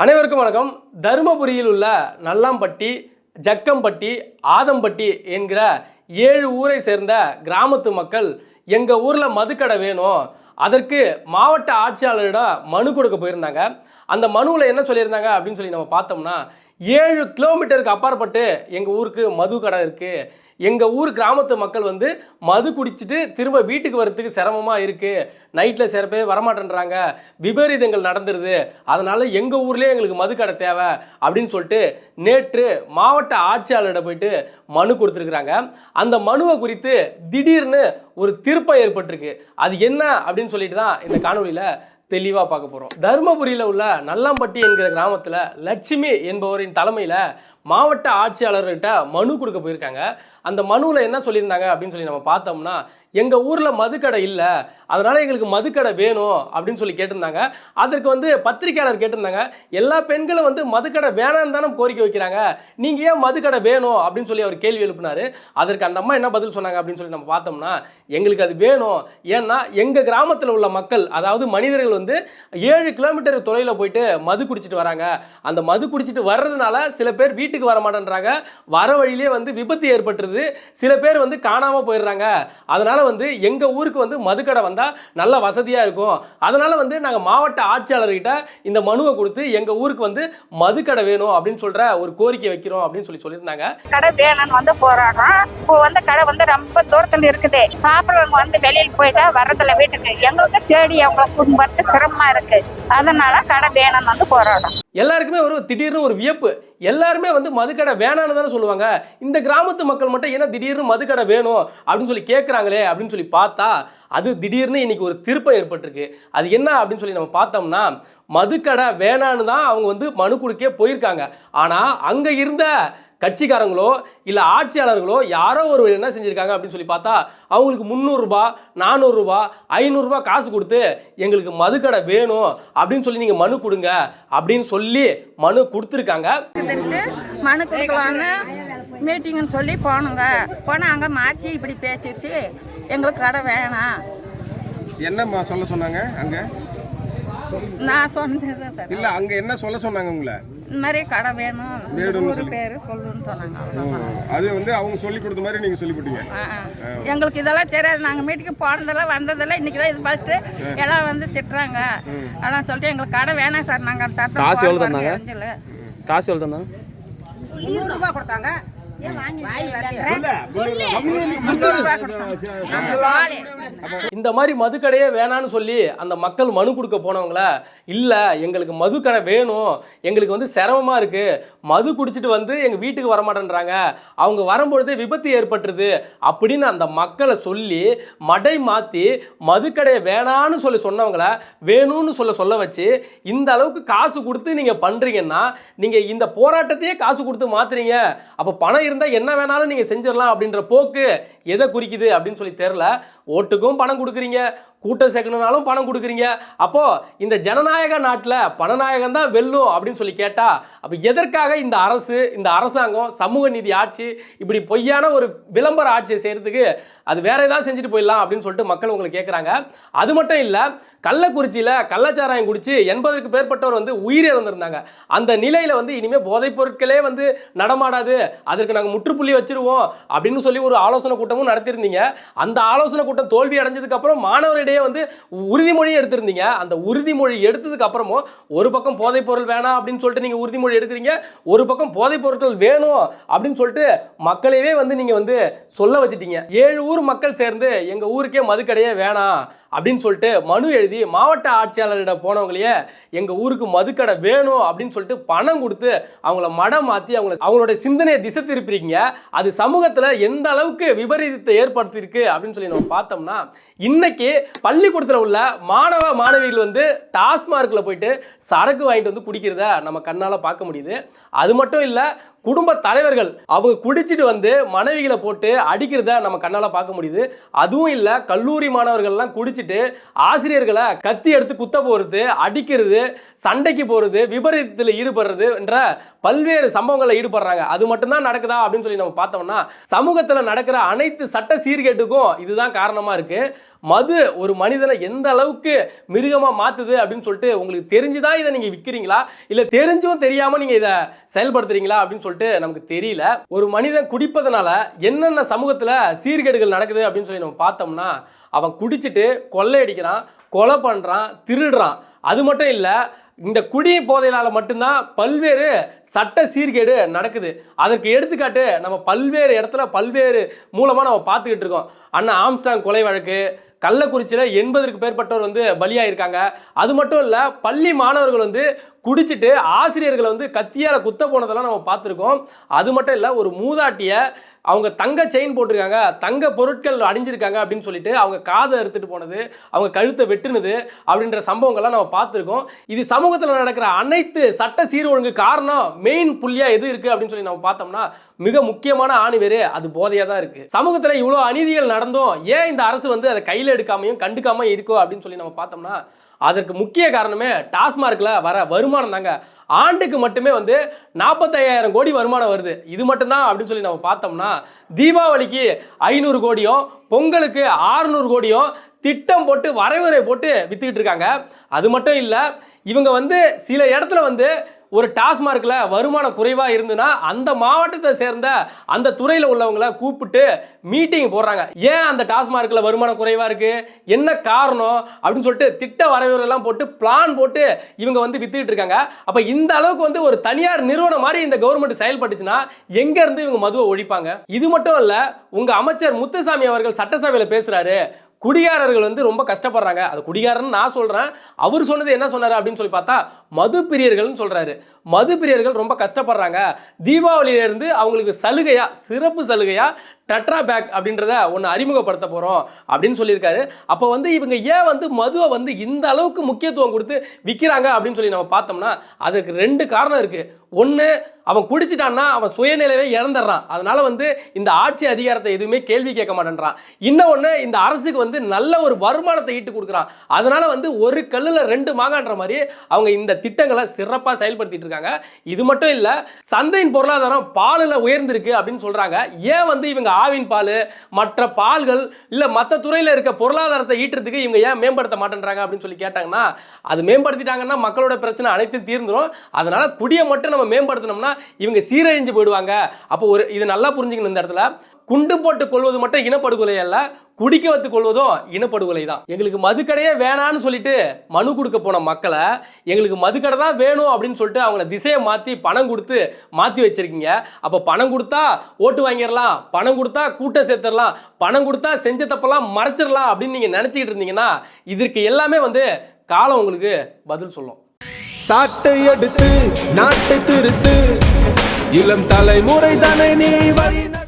அனைவருக்கும் வணக்கம். தருமபுரியில் உள்ள நல்லாம்பட்டி ஜக்கம்பட்டி ஆதம்பட்டி என்கிற ஏழு ஊரை சேர்ந்த கிராமத்து மக்கள் எங்கள் ஊரில் மதுக்கடை வேணும். அதற்கு மாவட்ட ஆட்சியாளரிடம் மனு கொடுக்க போயிருந்தாங்க. அந்த மனுவில் என்ன சொல்லியிருந்தாங்க அப்படின்னு சொல்லி நம்ம பார்த்தோம்னா ஏழு கிலோமீட்டருக்கு அப்பாற்பட்டு எங்கள் ஊருக்கு மது கடை இருக்குது எங்கள் ஊர் கிராமத்து மக்கள் வந்து மது குடிச்சிட்டு திரும்ப வீட்டுக்கு வரத்துக்கு சிரமமாக இருக்குது நைட்டில் சில பேர் வரமாட்டேன்றாங்க. விபரீதங்கள் நடந்துருது. அதனால் எங்கள் ஊர்லேயே எங்களுக்கு மது கடை தேவை அப்படின்னு சொல்லிட்டு நேற்று மாவட்ட ஆட்சியாளரிடம் போயிட்டு மனு கொடுத்துருக்குறாங்க. அந்த மனுவை குறித்து திடீர்னு ஒரு திருப்பம் ஏற்பட்டிருக்கு. அது என்ன அப்படின்னு சொல்லிட்டு தான் இந்த காணொலியில் தெளிவாக பார்க்க போகிறோம் தருமபுரியில் உள்ள நல்லம்பட்டி என்கிற கிராமத்தில் லட்சுமி என்பவரின் தலைமையில் மாவட்ட ஆட்சியாளர்கிட்ட மனு கொடுக்க போயிருக்காங்க. அந்த மனுவில் என்ன சொல்லியிருந்தாங்க அப்படின்னு சொல்லி நம்ம பார்த்தோம்னா எங்கள் ஊரில் மதுக்கடை இல்லை அதனால் எங்களுக்கு மதுக்கடை வேணும் அப்படின்னு சொல்லி கேட்டிருந்தாங்க. அதற்கு வந்து பத்திரிக்கையாளர் கேட்டிருந்தாங்க. எல்லா பெண்களும் வந்து மதுக்கடை வேணான்னு தானே கோரிக்கை வைக்கிறாங்க. நீங்கள் ஏன் மதுக்கடை வேணும் அப்படின்னு சொல்லி அவர் கேள்வி எழுப்பினார். அதற்கு அந்த அம்மா என்ன பதில் சொன்னாங்க அப்படின்னு சொல்லி நம்ம பார்த்தோம்னா எங்களுக்கு அது வேணும். ஏன்னா எங்கள் கிராமத்தில் உள்ள மக்கள் அதாவது மனிதர்கள் வந்து ஏழு கிலோமீட்டர் தொலைவில் போயிட்டு மது குடிச்சிட்டு வராங்க. அந்த மது குடிச்சிட்டு வர்றதுனால சில பேர் வீட்டுக்கு வர மாட்டேன்றாங்க. வர வழியிலே வந்து விபத்து ஏற்பட்டுருது. சில பேர் வந்து காணாமல் போயிடுறாங்க. அதனால் வந்து எங்கள் ஊருக்கு வந்து மதுக்கடை வந்தால் நல்ல வசதியாக இருக்கும். அதனால் வந்து நாங்கள் மாவட்ட ஆட்சியாளர்கிட்ட இந்த மனுவை கொடுத்து எங்கள் ஊருக்கு வந்து மதுக்கடை வேணும் அப்படின்னு சொல்கிற ஒரு கோரிக்கை வைக்கிறோம் அப்படின்னு சொல்லி சொல்லியிருந்தாங்க. கடை வேணும்னு வந்து போராடுறோம். இப்போ வந்து கடை வந்து ரொம்ப தூரத்துல இருக்குது. சாப்பிட்றவங்க வந்து வெளியில் போயிட்டா வர்றதில்ல வீட்டுக்கு. எங்களுக்கு தேடி அவங்கள கூட்டிட்டு வரது சிரமமா இருக்கு. அதனால கடை வேணும்னு வந்து போராடும் எல்லாருக்குமே ஒரு திடீர்னு ஒரு வியப்பு. எல்லாருமே வந்து மதுக்கடை வேணான்னு தானே சொல்லுவாங்க. இந்த கிராமத்து மக்கள் மட்டும் ஏன்னா திடீர்னு மதுக்கடை வேணும் அப்படின்னு சொல்லி கேட்குறாங்களே அப்படின்னு சொல்லி பார்த்தா அது திடீர்னு இன்னைக்கு ஒரு திருப்பம் ஏற்பட்டிருக்கு. அது என்ன அப்படின்னு சொல்லி நம்ம பார்த்தோம்னா மதுக்கடை வேணான்னு தான் அவங்க வந்து மனு கொடுக்கே போயிருக்காங்க. ஆனால் அங்கே இருந்த கட்சிக்காரங்களோ இல்லை ஆட்சியாளர்களோ யாரோ ஒரு என்ன செஞ்சுருக்காங்க அப்படின்னு சொல்லி பார்த்தா அவங்களுக்கு முந்நூறுரூபா நானூறுரூபா ஐநூறுரூபா காசு கொடுத்து எங்களுக்கு மதுக்கடை வேணும் அப்படின்னு சொல்லி நீங்கள் மனு கொடுங்க அப்படின்னு சொல்லி மனு கொடுத்துருக்காங்க. மனு கொடுக்கலான்னு மீட்டிங்னு சொல்லி போனோங்க. போனால் அங்கே மாற்றி இப்படி பேசிடுச்சு எங்களுக்கு கடை வேணாம். என்னம்மா சொல்ல சொன்னாங்க அங்க? நான் சொன்னது இல்ல அங்க என்ன சொல்ல சொன்னாங்க உங்களை? இந்த மாதிரி கடை வேணும். சொல்லி. பேர் சொல்லுன்னு சொன்னாங்க அது வந்து அவங்க சொல்லி கொடுத்த மாதிரி நீங்க சொல்லி ஆ. எங்களுக்கு இதெல்லாம் தெரியாது. நாங்கள் மீட்டுக்கு போனதெல்லாம் வந்ததெல்லாம் இன்னைக்கு தான் இது பார்த்துட்டு எல்லாம் வந்து திட்டுறாங்க. அதெல்லாம் சொல்லிட்டு எங்களுக்கு கடை வேணாம் சார். நாங்கள் காசு எவ்வளவு தந்தாங்க? காசு எவ்வளோ தந்தாங்க? கொடுத்தாங்க முந்நூறுரூபா கொடுத்தாங்க. இந்த மாதிரி மதுக்கடையே வேணான்னு சொல்லி அந்த மக்கள் மனு கொடுக்க போனவங்கள? இல்லை எங்களுக்கு மதுக்கடை வேணும். எங்களுக்கு வந்து சிரமமாக இருக்குது மது குடிச்சிட்டு வந்து எங்கள் வீட்டுக்கு வரமாட்டேன்றாங்க. அவங்க வரும்பொழுதே விபத்து ஏற்பட்டுருது அப்படின்னு அந்த மக்களை சொல்லி மடை மாற்றி மதுக்கடையை வேணான்னு சொல்லி சொன்னவங்கள வேணும்னு சொல்ல சொல்ல வச்சு இந்த அளவுக்கு காசு கொடுத்து நீங்கள் பண்ணுறீங்கன்னா நீங்கள் இந்த போராட்டத்தையே காசு கொடுத்து மாற்றுறீங்க அப்போ பணம் இருந்தால் என்ன வேணாலும் நீங்கள் செஞ்சிடலாம் அப்படின்ற போக்கு எதை குறிக்குது அப்படின்னு சொல்லி தெரில ஓட்டுக்கும் பணம் கொடுக்குறீங்க. கூட்டம் சேர்க்கணுனாலும் பணம் கொடுக்குறீங்க. அப்போது இந்த ஜனநாயக நாட்டில் பணநாயகம் தான் வெல்லும் அப்படின்னு சொல்லி கேட்டால் அப்போ எதற்காக இந்த அரசு இந்த அரசாங்கம் சமூக நீதி ஆட்சி இப்படி பொய்யான ஒரு விளம்பர ஆட்சியை செய்கிறதுக்கு அது வேற ஏதாவது செஞ்சுட்டு போயிடலாம் அப்படின்னு சொல்லிட்டு மக்கள் உங்களை கேட்குறாங்க அது மட்டும் இல்லை கள்ளக்குறிச்சியில் கள்ளச்சாராயம் குடித்து எண்பதுக்கு மேற்பட்டவர் வந்து உயிரிழந்திருந்தாங்க. அந்த நிலையில் வந்து இனிமேல் போதைப் பொருட்களே வந்து நடமாடாது. அதற்கு நாங்கள் முற்றுப்புள்ளி வச்சிருவோம் அப்படின்னு சொல்லி ஒரு ஆலோசனை கூட்டமும் நடத்தியிருந்தீங்க. அந்த ஆலோசனை கூட்டம் தோல்வி அடைஞ்சதுக்கப்புறம் மாணவரிடையே வந்து உறுதிமொழி எடுத்திருந்தீங்க. அந்த உறுதிமொழி எடுத்ததுக்கு அப்புறமும் ஒரு பக்கம் போதைப் பொருள் வேணாம் அப்படின்னு சொல்லிட்டு நீங்கள் உறுதிமொழி எடுக்கிறீங்க. ஒரு பக்கம் போதைப் பொருட்கள் வேணும் அப்படின்னு சொல்லிட்டு மக்களையே வந்து நீங்கள் வந்து சொல்ல வச்சிட்டீங்க. ஏழு ஊர் மக்கள் சேர்ந்து எங்கள் ஊருக்கே மதுக்கடையே வேணாம் அப்படின்னு சொல்லிட்டு மனு எழுதி மாவட்ட ஆட்சியாளரிடம் போனவங்களையே எங்கள் ஊருக்கு மதுக்கடை வேணும் அப்படின்னு சொல்லிட்டு பணம் கொடுத்து அவங்கள மடம் மாற்றி அவங்கள அவங்களோட சிந்தனையை திசை திருப்பி திருப்பிருக்கீங்க அது சமூகத்தில் எந்த அளவுக்கு விபரீதத்தை ஏற்படுத்தியிருக்கு அப்படின்னு சொல்லி நம்ம பார்த்தோம்னா இன்னைக்கு பள்ளிக்கூடத்தில் உள்ள மாணவ மாணவிகள் வந்து டாஸ்மார்க்கில் போயிட்டு சரக்கு வாங்கிட்டு வந்து குடிக்கிறத நம்ம கண்ணால் பார்க்க முடியுது. அது மட்டும் இல்லை குடும்ப தலைவர்கள் அவங்க குடிச்சிட்டு வந்து மனைவிகளை போட்டு அடிக்கிறத நம்ம கண்ணால் பார்க்க முடியுது. அதுவும் இல்லை கல்லூரி மாணவர்கள்லாம் குடிச்சிட்டு ஆசிரியர்களை கத்தி எடுத்து குத்த போகிறது அடிக்கிறது சண்டைக்கு போகிறது விபரீதத்தில் ஈடுபடுறது என்ற பல்வேறு சம்பவங்களில் ஈடுபடுறாங்க. அது மட்டும்தான் நடக்குதா? அப்படின்னு சொல்லி நம்ம பார்த்தோம்னா சமூகத்தில் நடக்கிற அனைத்து சட்ட சீர்கேட்டுக்கும் இதுதான் காரணமாக இருக்குது மது ஒரு மனிதனை எந்த அளவுக்கு மிருகமாக மாற்றுது அப்படின்னு சொல்லிட்டு உங்களுக்கு தெரிஞ்சுதான் இதை நீங்கள் விற்கிறீங்களா இல்லை தெரிஞ்சும் தெரியாமல் நீங்கள் இதை செயல்படுத்துறீங்களா அப்படின்னு சொல்லிட்டு நமக்கு தெரியல. ஒரு மனிதன் குடிப்பதனால என்னென்ன சமூகத்தில் சீர்கேடுகள் நடக்குது அப்படின்னு சொல்லி நம்ம பார்த்தோம்னா அவன் குடிச்சிட்டு கொள்ளையடிக்கிறான் கொலை பண்ணுறான் திருடுறான். அது மட்டும் இல்லை இந்த குடி போதையினால் மட்டும்தான் பல்வேறு சட்ட சீர்கேடு நடக்குது. அதற்கு எடுத்துக்காட்டு நம்ம பல்வேறு இடத்துல பல்வேறு மூலமாக நம்ம பார்த்துக்கிட்டு இருக்கோம். அண்ணா ஆம்ஸ்டாங் கொலை வழக்கு கள்ளக்குறிச்சியில் எண்பதற்கு மேற்பட்டோர் வந்து பலியாயிருக்காங்க. அது மட்டும் இல்லை பள்ளி மாணவர்கள் வந்து குடிச்சிட்டு ஆசிரியர்களை வந்து கத்தியால் குத்த போனதெல்லாம் நம்ம பார்த்துருக்கோம். அது மட்டும் இல்லை ஒரு மூதாட்டியை அவங்க தங்க செயின் போட்டிருக்காங்க. தங்க பொருட்கள் அணிஞ்சிருக்காங்க அப்படின்னு சொல்லிட்டு அவங்க காதை அறுத்துட்டு போனது அவங்க கழுத்தை வெட்டுனது அப்படின்ற சம்பவங்கள்லாம் நம்ம பார்த்துருக்கோம். இது சமூகத்தில் நடக்கிற அனைத்து சட்ட சீர்ஒழுங்கு காரணம் மெயின் புள்ளியாக எது இருக்குது அப்படின்னு சொல்லி நம்ம பார்த்தோம்னா மிக முக்கியமான ஆணிவேரு அது போதையாக தான் இருக்குது சமூகத்தில் இவ்வளோ அநீதிகள் நடந்தும். ஏன் இந்த அரசு வந்து அதை கையில் எடுக்காமையும் கண்டுக்காம இருக்கோ அப்படின்னு சொல்லி நம்ம பார்த்தோம்னா அதற்கு முக்கிய காரணமே டாஸ்மார்க்கில் வர வருமானம் தாங்க. ஆண்டுக்கு மட்டுமே வந்து நாற்பத்தையாயிரம் கோடி வருமானம் வருது. இது மட்டும்தான் அப்படின்னு சொல்லி நம்ம பார்த்தோம்னா தீபாவளிக்கு ஐநூறு கோடியும் பொங்கலுக்கு ஆறுநூறு கோடியும் திட்டம் போட்டு வரைமுறை போட்டு வித்துக்கிட்டு இருக்காங்க. அது மட்டும் இல்லை இவங்க வந்து சில இடத்துல வந்து ஒரு டாஸ்மார்க்கில் வருமானம் குறைவாக இருந்ததுன்னா அந்த மாவட்டத்தை சேர்ந்த அந்த துறையில் உள்ளவங்களை கூப்பிட்டு மீட்டிங் போடுறாங்க. ஏன் அந்த டாஸ்மார்க்கில் வருமானம் குறைவாக இருக்குது என்ன காரணம்? அப்படின்னு சொல்லிட்டு திட்ட வரைவுரெல்லாம் போட்டு பிளான் போட்டு இவங்க வந்து வித்துக்கிட்டு இருக்காங்க. அப்போ இந்த அளவுக்கு வந்து ஒரு தனியார் நிறுவனம் மாதிரி இந்த கவர்மெண்ட் செயல்பட்டுச்சுன்னா எங்கேருந்து இவங்க மதுவை ஒழிப்பாங்க? இது மட்டும் இல்லை உங்கள் அமைச்சர் முத்துசாமி அவர்கள் சட்டசபையில் பேசுகிறாரு குடிகாரர்கள் வந்து ரொம்ப கஷ்டப்படுறாங்க. அது குடிகாரன்னு நான் சொல்கிறேன் அவர் சொன்னது என்ன சொன்னார் அப்படின்னு சொல்லி பார்த்தா மது பிரியர்கள்னு சொல்கிறாரு மது பிரியர்கள் ரொம்ப கஷ்டப்படுறாங்க. தீபாவளியிலேருந்து அவங்களுக்கு சலுகையாக சிறப்பு சலுகையாக டட்ரா பேக் அப்படின்றத ஒன்று அறிமுகப்படுத்த போகிறோம் அப்படின்னு சொல்லியிருக்காரு. அப்போ வந்து இவங்க ஏன் வந்து மதுவை வந்து இந்த அளவுக்கு முக்கியத்துவம் கொடுத்து விற்கிறாங்க அப்படின்னு சொல்லி நம்ம பார்த்தோம்னா அதுக்கு ரெண்டு காரணம் இருக்குது ஒன்று அவன் குடிச்சிட்டான்னா அவன் சுயநிலையை இழந்துடுறான். அதனால் வந்து இந்த ஆட்சி அதிகாரத்தை எதுவுமே கேள்வி கேட்க மாட்டேன்றான். ஒன்று இந்த அரசுக்கு வந்து நல்ல ஒரு வருமானத்தை ஈட்டு கொடுக்குறான். அதனால் வந்து ஒரு கல்லில் ரெண்டு மாங்கான்ற மாதிரி அவங்க இந்த திட்டங்களை சிறப்பாக செயல்படுத்திட்டு இருக்காங்க. இது மட்டும் இல்லை சந்தையின் பொருளாதாரம் பாலில் உயர்ந்திருக்கு அப்படின்னு சொல்கிறாங்க ஏன் வந்து இவங்க ஆவின் பால் மற்ற பால்கள் இல்லை மற்ற துறையில் இருக்க பொருளாதாரத்தை ஈட்டுறதுக்கு இவங்க ஏன் மேம்படுத்த மாட்டேன்றாங்க அப்படின்னு சொல்லி கேட்டாங்கன்னா அது மேம்படுத்திட்டாங்கன்னா மக்களோட பிரச்சனை அனைத்தும் தீர்ந்துடும் அதனால் குடியை மட்டும் நம்ம மேம்படுத்தினோம்னா இவங்க சீரழிஞ்சு போயிடுவாங்க. அப்போ ஒரு இது நல்லா புரிஞ்சுக்கணும் இந்த இடத்துல. குண்டு போட்டு கொள்வது மட்டும் இனப்படுகொலை அல்ல குடிக்க வைத்து கொள்வதும் இனப்படுகொலை தான் எங்களுக்கு மதுக்கடையே வேணான்னு சொல்லிட்டு மனு கொடுக்க போன மக்களை எங்களுக்கு மதுக்கடை தான் வேணும் அப்படின்னு சொல்லிட்டு அவங்கள திசையை மாற்றி பணம் கொடுத்து மாற்றி வச்சிருக்கீங்க. அப்போ பணம் கொடுத்தா ஓட்டு வாங்கிடலாம் பணம் கொடுத்தா கூட்டம் சேர்த்துடலாம் பணம் கொடுத்தா செஞ்ச தப்பெல்லாம் மறைச்சிடலாம் அப்படின்னு நீங்கள் நினச்சிக்கிட்டு இருந்தீங்கன்னா இதற்கு எல்லாமே வந்து காலம் உங்களுக்கு பதில் சொல்லும். சாட்டை எடுத்து நாட்டை திருத்து இளம் தலைமுறை தானே நீ